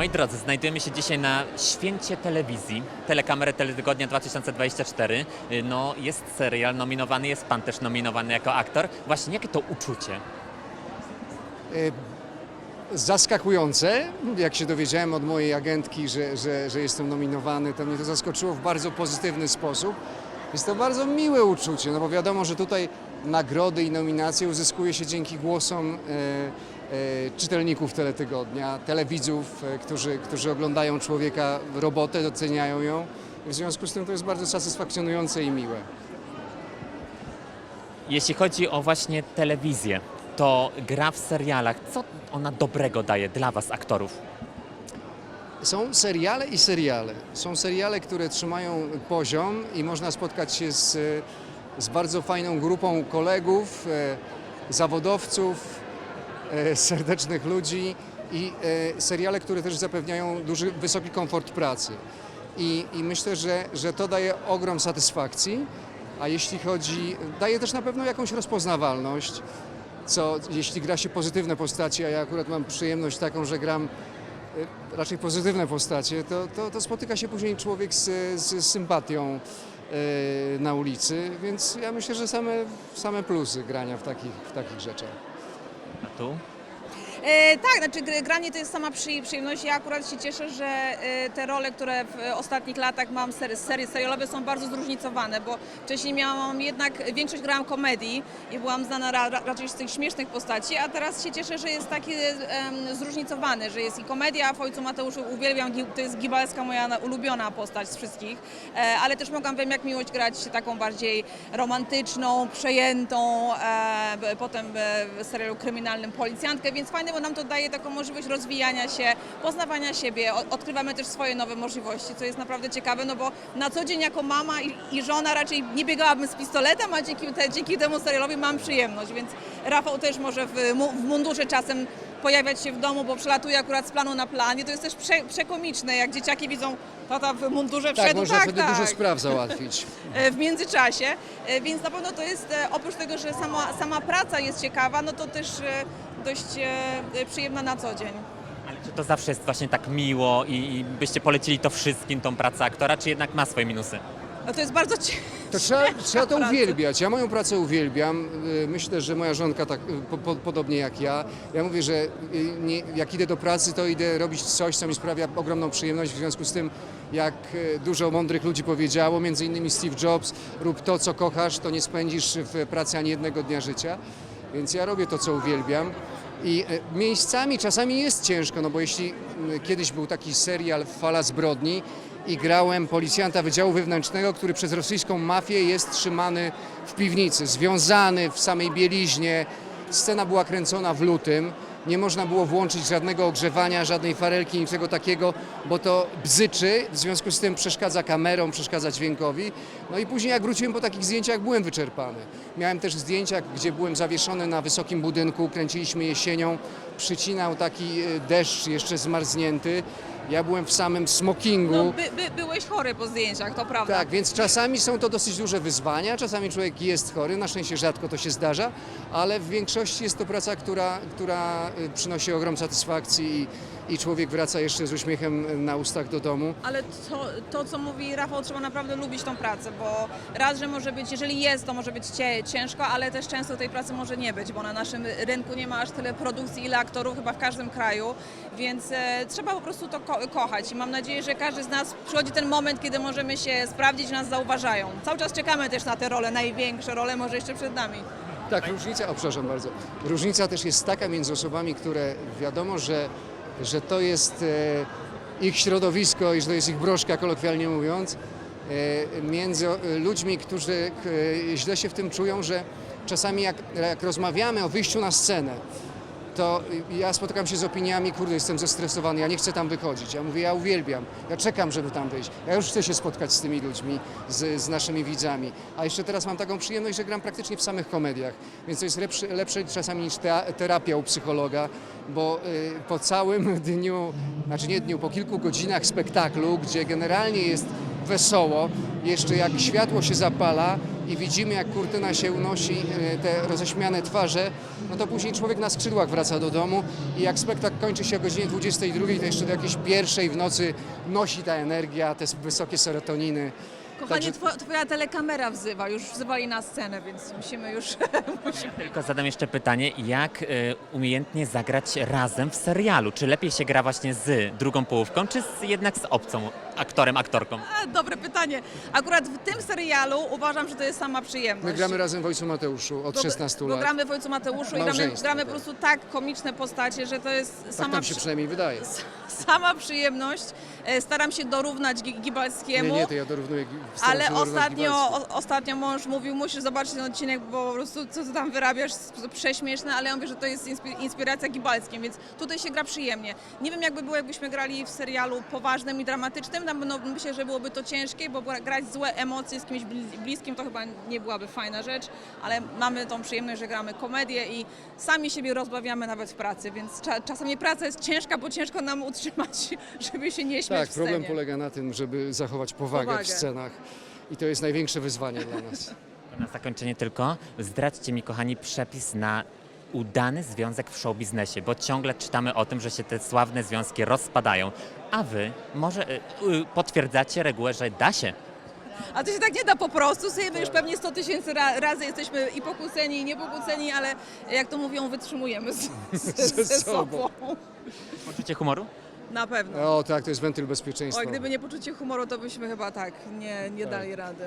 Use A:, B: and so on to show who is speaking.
A: Moi drodzy, znajdujemy się dzisiaj na święcie telewizji, telekamery Teletygodnia 2024. Y, No, jest serial nominowany, jest pan też nominowany jako aktor. Właśnie, jakie to uczucie?
B: zaskakujące. Jak się dowiedziałem od mojej agentki, że, że, że jestem nominowany, to mnie to zaskoczyło w bardzo pozytywny sposób. Jest to bardzo miłe uczucie, no bo wiadomo, że tutaj nagrody i nominacje uzyskuje się dzięki głosom e, czytelników teletygodnia, telewidzów, e, którzy, którzy oglądają człowieka robotę, doceniają ją. W związku z tym to jest bardzo satysfakcjonujące i miłe.
A: Jeśli chodzi o właśnie telewizję, to gra w serialach, co ona dobrego daje dla was, aktorów?
B: Są seriale i seriale. Są seriale, które trzymają poziom i można spotkać się z, z bardzo fajną grupą kolegów, e, zawodowców, e, serdecznych ludzi i e, seriale, które też zapewniają duży, wysoki komfort pracy. I, i myślę, że, że to daje ogrom satysfakcji, a jeśli chodzi, daje też na pewno jakąś rozpoznawalność, co jeśli gra się pozytywne postacie, a ja akurat mam przyjemność taką, że gram y, raczej pozytywne postacie, to, to, to spotyka się później człowiek z, z sympatią na ulicy, więc ja myślę, że same, same plusy grania w takich, w takich rzeczach.
A: A tu?
C: E, tak, znaczy gr- granie to jest sama przy, przyjemność. Ja akurat się cieszę, że e, te role, które w e, ostatnich latach mam, ser, serie serialowe są bardzo zróżnicowane, bo wcześniej miałam jednak, większość grałam komedii i byłam znana ra, ra, raczej z tych śmiesznych postaci, a teraz się cieszę, że jest taki em, zróżnicowany, że jest i komedia, w Ojcu Mateuszu uwielbiam, to jest Gibalska moja na- ulubiona postać z wszystkich, e, ale też mogłam wiem jak miłość grać taką bardziej romantyczną, przejętą, e, potem e, w serialu kryminalnym policjantkę, więc fajne, bo nam to daje taką możliwość rozwijania się, poznawania siebie, odkrywamy też swoje nowe możliwości, co jest naprawdę ciekawe, no bo na co dzień jako mama i, i żona raczej nie biegałabym z pistoletem, a dzięki, te, dzięki temu serialowi mam przyjemność, więc Rafał też może w, w mundurze czasem pojawiać się w domu, bo przelatuje akurat z planu na plan i to jest też prze, przekomiczne, jak dzieciaki widzą tata w mundurze
B: Tak,
C: wszedł,
B: można
C: tak,
B: wtedy
C: tak.
B: dużo spraw załatwić.
C: e, w międzyczasie, E, więc na pewno to jest, e, oprócz tego, że sama, sama praca jest ciekawa, no to też dość e, przyjemna na co dzień.
A: Ale czy to zawsze jest właśnie tak miło i, i byście polecili to wszystkim, tą pracę aktora, czy jednak ma swoje minusy?
C: No to jest bardzo cie...
B: To trzeba, trzeba to
C: pracy.
B: uwielbiać. Ja moją pracę uwielbiam. Y, Myślę, że moja żonka tak y, po, po, podobnie jak ja. Ja mówię, że y, nie, jak idę do pracy, to idę robić coś, co mi sprawia ogromną przyjemność. W związku z tym, jak dużo mądrych ludzi powiedziało, między innymi Steve Jobs, rób to, co kochasz, to nie spędzisz w pracy ani jednego dnia życia. Więc ja robię to, co uwielbiam. I e, miejscami czasami jest ciężko, no bo jeśli kiedyś był taki serial Fala zbrodni i grałem policjanta Wydziału Wewnętrznego, który przez rosyjską mafię jest trzymany w piwnicy, związany w samej bieliźnie. Scena była kręcona w lutym. Nie można było włączyć żadnego ogrzewania, żadnej farelki, niczego takiego, bo to bzyczy, w związku z tym przeszkadza kamerom, przeszkadza dźwiękowi. No i później jak wróciłem po takich zdjęciach, byłem wyczerpany. Miałem też zdjęcia, gdzie byłem zawieszony na wysokim budynku, kręciliśmy jesienią, przycinał taki y, deszcz jeszcze zmarznięty. Ja byłem w samym smokingu.
C: No, by, by, byłeś chory po zdjęciach, to prawda.
B: Tak, więc czasami są to dosyć duże wyzwania, czasami człowiek jest chory, na szczęście rzadko to się zdarza, ale w większości jest to praca, która, która y, przynosi ogrom satysfakcji i, i człowiek wraca jeszcze z uśmiechem na ustach do domu.
C: Ale to, to, co mówi Rafał, trzeba naprawdę lubić tą pracę, bo raz, że może być, jeżeli jest, to może być ciężko, ale też często tej pracy może nie być, bo na naszym rynku nie ma aż tyle produkcji, ile aktorów, chyba w każdym kraju, więc e, trzeba po prostu to kochać i mam nadzieję, że każdy z nas przychodzi ten moment, kiedy możemy się sprawdzić, nas zauważają. Cały czas czekamy też na te role, największe role może jeszcze przed nami.
B: Tak, różnica, o przepraszam bardzo, różnica też jest taka między osobami, które wiadomo, że, że to jest e, ich środowisko i że to jest ich broszka, kolokwialnie mówiąc, e, między e, ludźmi, którzy źle się w tym czują, że czasami jak, jak rozmawiamy o wyjściu na scenę, to ja spotykam się z opiniami, kurde, jestem zestresowany, ja nie chcę tam wychodzić. Ja mówię, ja uwielbiam, ja czekam, żeby tam wyjść. Ja już chcę się spotkać z tymi ludźmi, z, z naszymi widzami. A jeszcze teraz mam taką przyjemność, że gram praktycznie w samych komediach, więc to jest lepsze, lepsze czasami niż terapia u psychologa, bo y, po całym dniu, znaczy nie dniu, po kilku godzinach spektaklu, gdzie generalnie jest wesoło, jeszcze jak światło się zapala i widzimy jak kurtyna się unosi, e, te roześmiane twarze, no to później człowiek na skrzydłach wraca do domu i jak spektakl kończy się o godzinie 22, to jeszcze do jakiejś pierwszej w nocy nosi ta energia, te wysokie serotoniny.
C: Kochanie,
B: Także-
C: two, twoja telekamera wzywa, już wzywali na scenę, więc musimy już... musimy.
A: Tylko zadam jeszcze pytanie, jak y, umiejętnie zagrać razem w serialu? Czy lepiej się gra właśnie z drugą połówką, czy z, jednak z obcą aktorem, aktorką?
C: A, dobre pytanie. Akurat w tym serialu uważam, że to jest sama przyjemność.
B: My gramy razem w Ojcu Mateuszu od
C: Bo-
B: 16
C: bo
B: lat.
C: gramy w Ojcu Mateuszu i gramy,
B: Małżeństwo,
C: gramy
B: tak.
C: po prostu tak komiczne postacie, że to jest
B: Tak
C: sama,
B: nam się
C: przy,
B: przynajmniej wydaje.
C: sama przyjemność. E, Staram się dorównać Gi-
B: Nie,
C: Gibalskiemu.
B: nie, to ja dorównuję. staram
C: Ale
B: dorównać
C: ostatnio, o, ostatnio mąż mówił, musisz zobaczyć ten odcinek, bo po prostu co ty tam wyrabiasz, jest prześmieszne, ale ja mówię, że to jest inspi- inspiracja Gibalskiem, więc tutaj się gra przyjemnie. Nie wiem jakby było, jakbyśmy grali w serialu poważnym i dramatycznym, tam no, myślę, że byłoby to ciężkie, bo gra- grać złe emocje z kimś blis- bliskim to chyba nie byłaby fajna rzecz, ale mamy tą przyjemność, że gramy komedię i sami siebie rozbawiamy nawet w pracy, więc cza- czasami praca jest ciężka, bo ciężko nam utrzymać, żeby się nie śmiać
B: Tak,
C: w
B: problem polega na tym, żeby zachować powagę,
C: Powagę.
B: w scenach. I to jest największe wyzwanie dla nas.
A: Na zakończenie tylko zdradźcie mi, kochani, przepis na udany związek w showbiznesie, bo ciągle czytamy o tym, że się te sławne związki rozpadają, a wy może y, y, potwierdzacie regułę, że da się.
C: A to się tak nie da po prostu. Sobie my już pewnie 100 tysięcy ra razy jesteśmy i pokłóceni, i niepokłóceni, ale jak to mówią, wytrzymujemy z, z,
B: Ze
C: sobą.
A: Poczucie humoru?
C: Na pewno.
B: O tak, to jest wentyl bezpieczeństwa.
C: Oj, gdyby nie poczucie humoru, to byśmy chyba tak nie, nie dali rady.